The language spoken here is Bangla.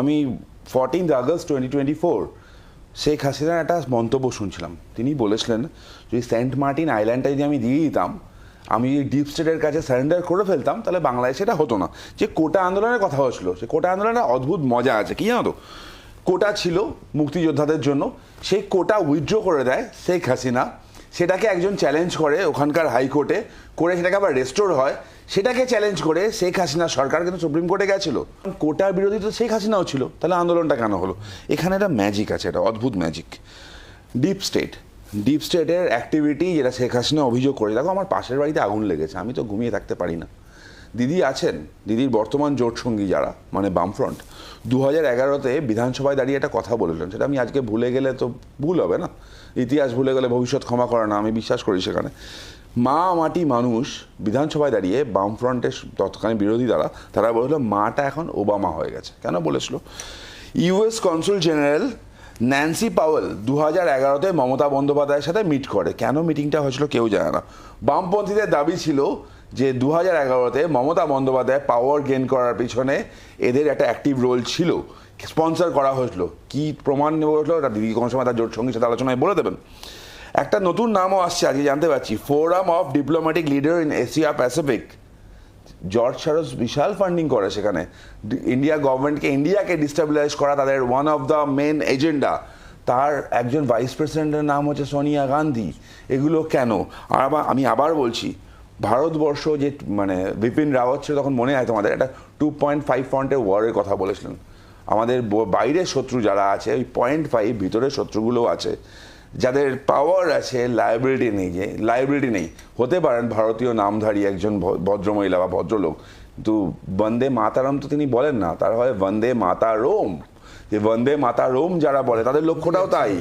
আমি fourteenth August twenty twenty four Sheikh হাসিনার একটা মন্তব্য শুনছিলাম। তিনি বলেছিলেন, যদি সেন্ট মার্টিন আইল্যান্ডটা যদি আমি দিয়ে দিতাম, আমি যদি ডিপ স্টেটের কাছে সারেন্ডার করে ফেলতাম, তাহলে বাংলাদেশে এটা হতো না। যে কোটা আন্দোলনের কথা হচ্ছিল সে কোটা আন্দোলনের অদ্ভুত মজা আছে। কি জানো তো? কোটা ছিল মুক্তিযোদ্ধাদের জন্য, সেই কোটা উইথড্র করে দেয় শেখ হাসিনা। সেটাকে একজন চ্যালেঞ্জ করে ওখানকার হাইকোর্টে করে সেটাকে আবার রেস্টোর হয়। সেটাকে চ্যালেঞ্জ করে শেখ হাসিনা সরকার কিন্তু সুপ্রিম কোর্টে গেছিল। কোটার বিরোধী তো শেখ হাসিনাও ছিল, তাহলে আন্দোলনটা কেন হলো? এখানে একটা ম্যাজিক আছে এটা অদ্ভুত ম্যাজিক ডিপ স্টেট ডিপ স্টেটের অ্যাক্টিভিটি যেটা শেখ হাসিনা অভিযোগ করে, দেখো আমার পাশের বাড়িতে আগুন লেগেছে, আমি তো ঘুমিয়ে থাকতে পারি না। দিদি আছেন, দিদির বর্তমান জোট সঙ্গী যারা মানে বামফ্রন্ট দু হাজার এগারোতে বিধানসভায় দাঁড়িয়ে একটা কথা বলেছিলেন, সেটা আমি আজকে ভুলে গেলে তো ভুল হবে না? ইতিহাস ভুলে গেলে ভবিষ্যৎ ক্ষমা করে না, আমি বিশ্বাস করি সেখানে। মা মাটি মানুষ বিধানসভায় দাঁড়িয়ে বামফ্রন্টের তৎকালীন বিরোধী দ্বারা, তারা বলেছিল মাটা এখন ওবামা হয়ে গেছে। কেন বলেছিল? US consul general Nancy Powell দু হাজার এগারোতে মমতা বন্দ্যোপাধ্যায়ের সাথে মিট করে। কেন মিটিংটা হয়েছিল কেউ জানে না। বামপন্থীদের দাবি ছিল যে দু হাজার এগারোতে মমতা বন্দ্যোপাধ্যায় পাওয়ার গেন করার পিছনে এদের একটা অ্যাক্টিভ রোল ছিল। স্পন্সর করা হয়েছিল। কি প্রমাণ নেওয়া হয়েছিল ওটা দিদি কোনো সময় তার জোট সঙ্গীর সাথে আলোচনায় বলে দেবেন। একটা নতুন নামও আসছে, আজকে জানতে পারছি। Forum of diplomatic leader in Asia Pacific George Soros Vishal funding করে সেখানে। ইন্ডিয়া গভর্নমেন্টকে ইন্ডিয়াকে ডিস্টাবিলাইজ করা তাদের one of the main agenda তার একজন ভাইস প্রেসিডেন্টের নাম হচ্ছে সোনিয়া গান্ধী এগুলো কেন? আর আমি আবার বলছি ভারতবর্ষ যে মানে বিপিন রাওয়াত ছিল তখন মনে হয় তোমাদের একটা টু পয়েন্ট ফাইভ পয়েন্টের ওয়ারের কথা বলেছিলেন। আমাদের বাইরের শত্রু যারা আছে, ওই পয়েন্ট ফাইভ ভিতরের শত্রুগুলো আছে, যাদের পাওয়ার আছে লাইবিলিটি নেই, যে লাইবিলিটি নেই। হতে পারেন ভারতীয় নামধারী একজন ভদ্রমহিলা বা ভদ্রলোক, কিন্তু বন্দে মাতারাম তো তিনি বলেন না। তার হয় বন্দে মাতা রোম যে বন্দে মাতা রোম যারা বলে, তাদের লক্ষ্যটাও তাই।